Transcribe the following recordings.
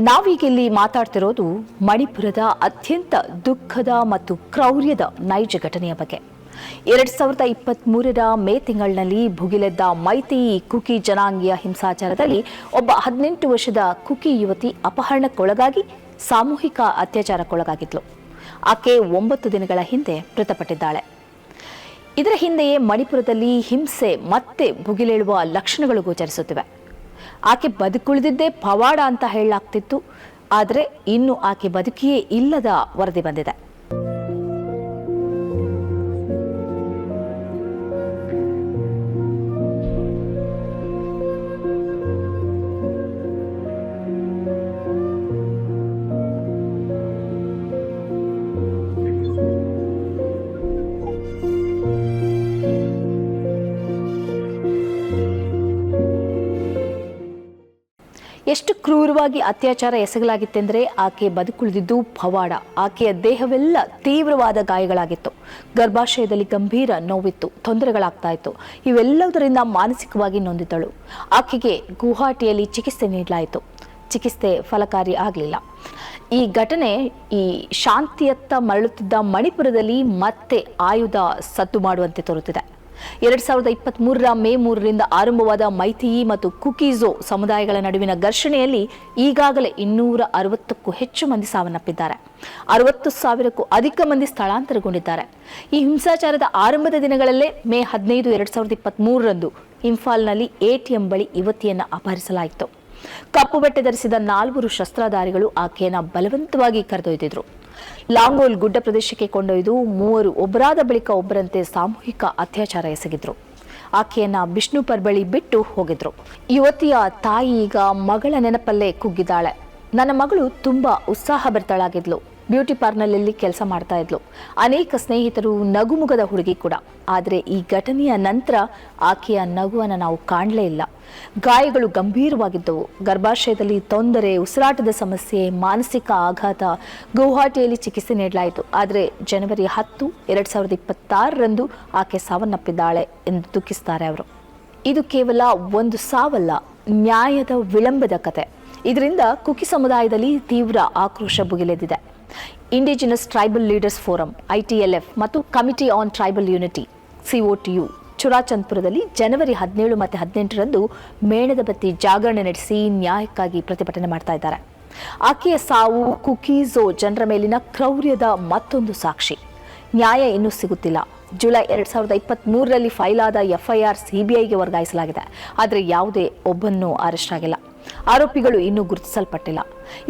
ನಾವೀಗ ಇಲ್ಲಿ ಮಾತಾಡ್ತಿರೋದು ಮಣಿಪುರದ ಅತ್ಯಂತ ದುಃಖದ ಮತ್ತು ಕ್ರೌರ್ಯದ ನೈಜ ಘಟನೆಯ ಬಗ್ಗೆ. ಎರಡ್ ಸಾವಿರದ ಇಪ್ಪತ್ತ್ ಮೂರರ ಮೇ ತಿಂಗಳಿನಲ್ಲಿ ಭುಗಿಲೆದ್ದ ಮೈತಿ ಕುಕಿ ಜನಾಂಗೀಯ ಹಿಂಸಾಚಾರದಲ್ಲಿ ಒಬ್ಬ ಹದಿನೆಂಟು ವರ್ಷದ ಕುಕಿ ಯುವತಿ ಅಪಹರಣಕ್ಕೊಳಗಾಗಿ ಸಾಮೂಹಿಕ ಅತ್ಯಾಚಾರಕ್ಕೊಳಗಾಗಿದ್ಲು. ಆಕೆ ಒಂಬತ್ತು ದಿನಗಳ ಹಿಂದೆ ಮೃತಪಟ್ಟಿದ್ದಾಳೆ. ಇದರ ಹಿಂದೆಯೇ ಮಣಿಪುರದಲ್ಲಿ ಹಿಂಸೆ ಮತ್ತೆ ಭುಗಿಲೇಳುವ ಲಕ್ಷಣಗಳು ಗೋಚರಿಸುತ್ತಿವೆ. ಆಕೆ ಬದುಕುಳಿದಿದ್ದೇ ಪವಾಡ ಅಂತ ಹೇಳಲಾಗ್ತಿತ್ತು. ಆದರೆ ಇನ್ನು ಆಕೆ ಬದುಕಿಯೇ ಇಲ್ಲದ ವರದಿ ಬಂದಿದೆ. ಎಷ್ಟು ಕ್ರೂರವಾಗಿ ಅತ್ಯಾಚಾರ ಎಸಗಲಾಗಿತ್ತೆಂದರೆ ಆಕೆ ಬದುಕುಳಿದಿದ್ದು ಪವಾಡ. ಆಕೆಯ ದೇಹವೆಲ್ಲ ತೀವ್ರವಾದ ಗಾಯಗಳಾಗಿತ್ತು. ಗರ್ಭಾಶಯದಲ್ಲಿ ಗಂಭೀರ ನೋವಿತ್ತು ತೊಂದರೆಗಳಾಗ್ತಾ ಇತ್ತು ಇವೆಲ್ಲದರಿಂದ ಮಾನಸಿಕವಾಗಿ ನೊಂದಿದ್ದಳು. ಆಕೆಗೆ ಗುವಾಹಟಿಯಲ್ಲಿ ಚಿಕಿತ್ಸೆ ನೀಡಲಾಯಿತು. ಚಿಕಿತ್ಸೆ ಫಲಕಾರಿ ಆಗಲಿಲ್ಲ. ಈ ಘಟನೆ ಈ ಶಾಂತಿಯತ್ತ ಮರಳುತ್ತಿದ್ದ ಮಣಿಪುರದಲ್ಲಿ ಮತ್ತೆ ಆಯುಧ ಸದ್ದು ಮಾಡುವಂತೆ ತೋರುತ್ತಿದೆ. ಎರಡ್ ಸಾವಿರದ ಇಪ್ಪತ್ತ್ ಮೂರರ ಮೇ ಮೂರರಿಂದ ಆರಂಭವಾದ ಮೈಥಿಯಿ ಮತ್ತು ಕುಕೀಜೋ ಸಮುದಾಯಗಳ ನಡುವಿನ ಘರ್ಷಣೆಯಲ್ಲಿ ಈಗಾಗಲೇ ಇನ್ನೂರ ಅರವತ್ತಕ್ಕೂ ಹೆಚ್ಚು ಮಂದಿ ಸಾವನ್ನಪ್ಪಿದ್ದಾರೆ. ಅರವತ್ತು ಸಾವಿರಕ್ಕೂ ಅಧಿಕ ಮಂದಿ ಸ್ಥಳಾಂತರಗೊಂಡಿದ್ದಾರೆ. ಈ ಹಿಂಸಾಚಾರದ ಆರಂಭದ ದಿನಗಳಲ್ಲೇ ಮೇ ಹದಿನೈದು ಎರಡ್ ಸಾವಿರದ ಇಪ್ಪತ್ತ್ ಮೂರರಂದು ಇಂಫಾಲ್ನಲ್ಲಿ ಎಟಿಎಂ ಬಳಿ ಯುವತಿಯನ್ನು ಅಪಹರಿಸಲಾಯಿತು. ಕಪ್ಪು ಬಟ್ಟೆ ಧರಿಸಿದ ನಾಲ್ವರು ಶಸ್ತ್ರಧಾರಿಗಳು ಆಕೆಯನ್ನು ಬಲವಂತವಾಗಿ ಕರೆದೊಯ್ದಿದ್ರು. ಲಾಂಗೋಲ್ ಗುಡ್ಡ ಪ್ರದೇಶಕ್ಕೆ ಕೊಂಡೊಯ್ದು ಮೂವರು ಒಬ್ಬರಾದ ಬಳಿಕ ಒಬ್ಬರಂತೆ ಸಾಮೂಹಿಕ ಅತ್ಯಾಚಾರ ಎಸಗಿದ್ರು. ಆಕೆಯನ್ನ ಬಿಷ್ಣುಪರ್ ಬಳಿ ಬಿಟ್ಟು ಹೋಗಿದ್ರು. ಯುವತಿಯ ತಾಯಿ ಈಗ ಮಗಳ ನೆನಪಲ್ಲೇ ಕುಗ್ಗಿದ್ದಾಳೆ. ನನ್ನ ಮಗಳು ತುಂಬಾ ಉತ್ಸಾಹಭರಿತಳಾಗಿದ್ಲು. ಬ್ಯೂಟಿ ಪಾರ್ಲರ್ನಲ್ಲಿ ಕೆಲಸ ಮಾಡ್ತಾ ಇದ್ಲು. ಅನೇಕ ಸ್ನೇಹಿತರು ನಗುಮುಗದ ಹುಡುಗಿ ಕೂಡ. ಆದರೆ ಈ ಘಟನೆಯ ನಂತರ ಆಕೆಯ ನಗುವನ್ನು ನಾವು ಕಾಣಲೇ ಇಲ್ಲ. ಗಾಯಗಳು ಗಂಭೀರವಾಗಿದ್ದವು. ಗರ್ಭಾಶಯದಲ್ಲಿ ತೊಂದರೆ, ಉಸಿರಾಟದ ಸಮಸ್ಯೆ, ಮಾನಸಿಕ ಆಘಾತ ಗುವಾಹಟಿಯಲ್ಲಿ ಚಿಕಿತ್ಸೆ ನೀಡಲಾಯಿತು. ಆದರೆ ಜನವರಿ ಹತ್ತು, ಎರಡು ಸಾವಿರದ ಇಪ್ಪತ್ತಾರರಂದು ಆಕೆ ಸಾವನ್ನಪ್ಪಿದ್ದಾಳೆ ಎಂದು ದುಃಖಿಸ್ತಾರೆ ಅವರು. ಇದು ಕೇವಲ ಒಂದು ಸಾವಲ್ಲ, ನ್ಯಾಯದ ವಿಳಂಬದ ಕತೆ. ಇದರಿಂದ ಕುಕಿ ಸಮುದಾಯದಲ್ಲಿ ತೀವ್ರ ಆಕ್ರೋಶ ಭುಗಿಲೆದ್ದಿದೆ. Indigenous tribal leaders forum ITLF ಮತ್ತು committee on tribal unity COTU ಚುರಾಚಂದ್ಪುರದಲ್ಲಿ ಜನವರಿ ಹದಿನೇಳು ಮತ್ತು ಹದಿನೆಂಟರಂದು ಮೇಣದ ಬತ್ತಿ ಜಾಗರಣೆ ನಡೆಸಿ ನ್ಯಾಯಕ್ಕಾಗಿ ಪ್ರತಿಭಟನೆ ಮಾಡ್ತಾ ಇದ್ದಾರೆ. ಆಕೆಯ ಸಾವು, ಕುಕೀಸೋ, ಜನರ ಮೇಲಿನ ಕ್ರೌರ್ಯದ ಮತ್ತೊಂದು ಸಾಕ್ಷಿ. ನ್ಯಾಯ ಇನ್ನೂ ಸಿಗುತ್ತಿಲ್ಲ. ಜುಲೈ ಎರಡ್ ಸಾವಿರದ ಇಪ್ಪತ್ತ್ ಮೂರರಲ್ಲಿ ಫೈಲ್ ಆದ ಎಫ್ಐಆರ್ ಸಿಬಿಐಗೆ ವರ್ಗಾಯಿಸಲಾಗಿದೆ. ಆದರೆ ಯಾವುದೇ ಒಬ್ಬನ್ನೂ ಅರೆಸ್ಟ್ ಆಗಿಲ್ಲ. ಆರೋಪಿಗಳು ಇನ್ನೂ ಗುರುತಿಸಲ್ಪಟ್ಟಿಲ್ಲ.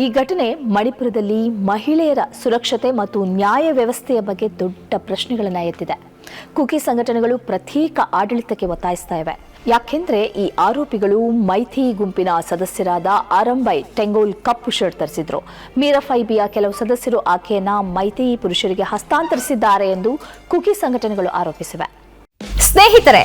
ಈ ಘಟನೆ ಮಣಿಪುರದಲ್ಲಿ ಮಹಿಳೆಯರ ಸುರಕ್ಷತೆ ಮತ್ತು ನ್ಯಾಯ ವ್ಯವಸ್ಥೆಯ ಬಗ್ಗೆ ದೊಡ್ಡ ಪ್ರಶ್ನೆಗಳನ್ನು ಎತ್ತಿದೆ. ಕುಕಿ ಸಂಘಟನೆಗಳು ಪ್ರತ್ಯೇಕ ಆಡಳಿತಕ್ಕೆ ಒತ್ತಾಯಿಸ್ತಾ ಇವೆ. ಯಾಕೆಂದ್ರೆ ಈ ಆರೋಪಿಗಳು ಮೈಥಿ ಗುಂಪಿನ ಸದಸ್ಯರಾದ ಆರಂಬೈ ಟೆಂಗೋಲ್ ಕಪ್ಪು ಶರ್ಟ್ ತರಿಸಿದ್ರು ಮೀರಫೈಬಿಯ ಕೆಲವು ಸದಸ್ಯರು ಆಕೆಯನ್ನ ಮೈಥಿ ಪುರುಷರಿಗೆ ಹಸ್ತಾಂತರಿಸಿದ್ದಾರೆ ಎಂದು ಕುಕಿ ಸಂಘಟನೆಗಳು ಆರೋಪಿಸಿವೆ. ಸ್ನೇಹಿತರೆ